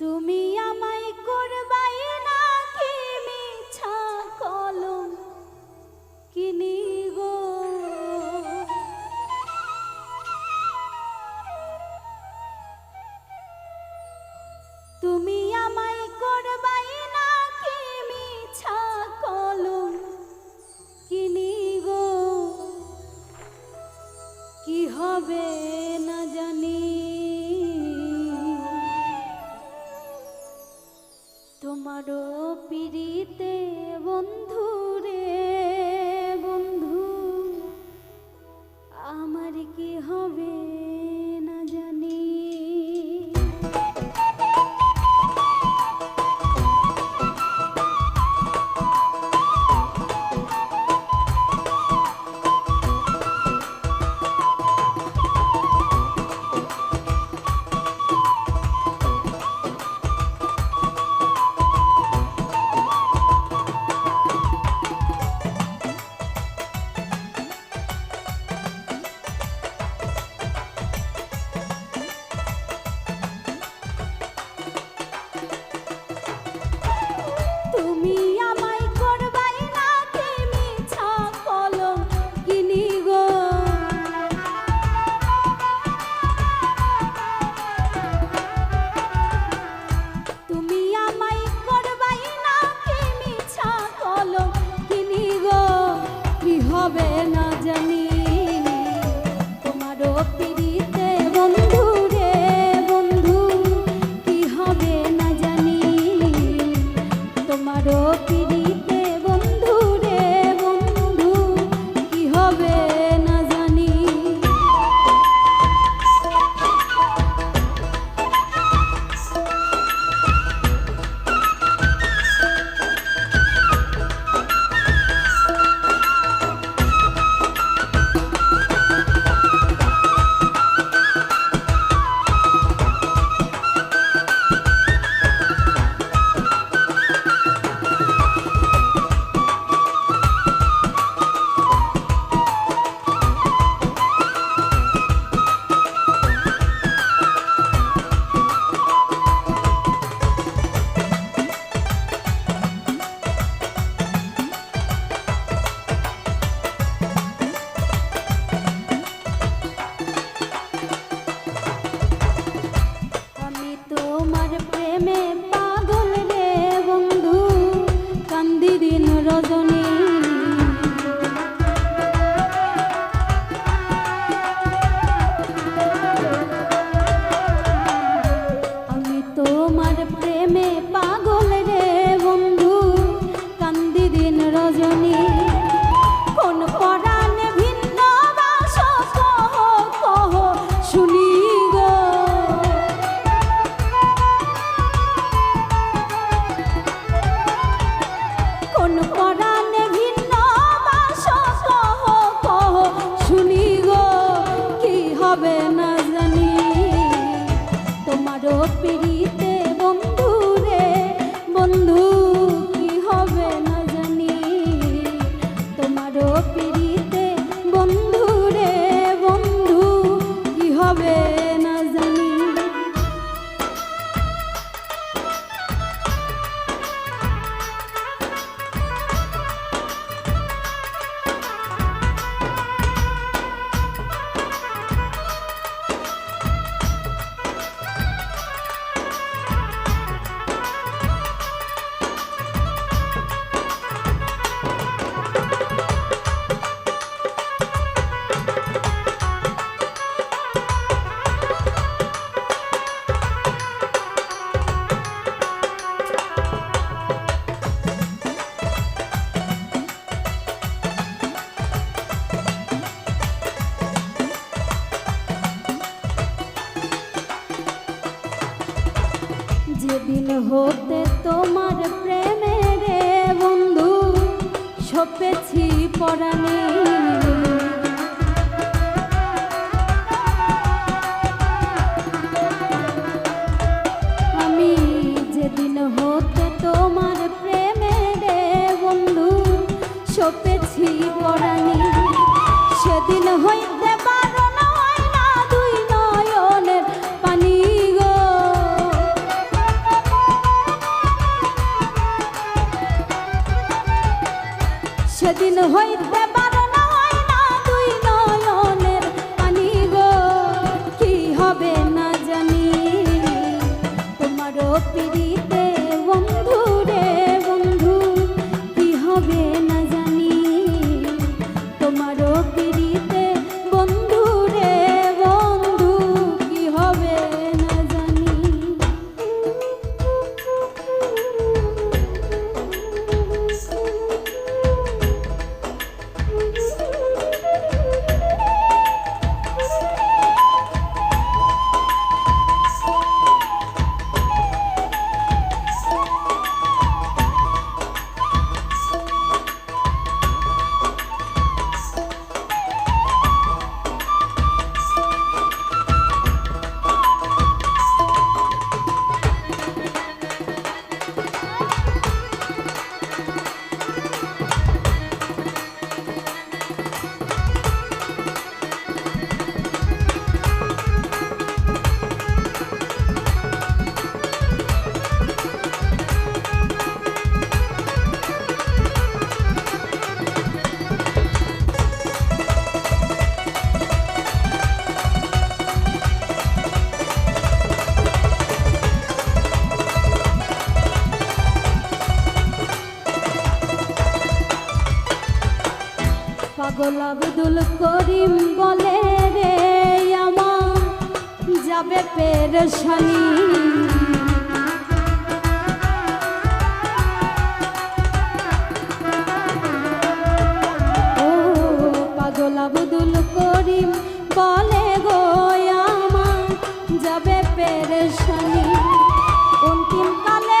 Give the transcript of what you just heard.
তুমি আমায় করবাই না কি মিছা কলম? কিনি গো। তুমি আমায় করবাই না কি মিছা কলম? কিনি গো। কি হবে? তোমারও পিড়িতে বন্ধু রে বন্ধু। আমার কি হবে be. খপেছি পরাণে। আমি যেদিন হতে তোমার প্রেমে রে বন্ধু সপেছি পরাণে। সেদিন হয়ে সেদিন হইতে পাগল আব্দুল করিম বলে রে, আমার যাবে পেরেশানি। ও পাগল আব্দুল করিম বলে গো, আমার যাবে পেরেশানি। অন্তিম কালে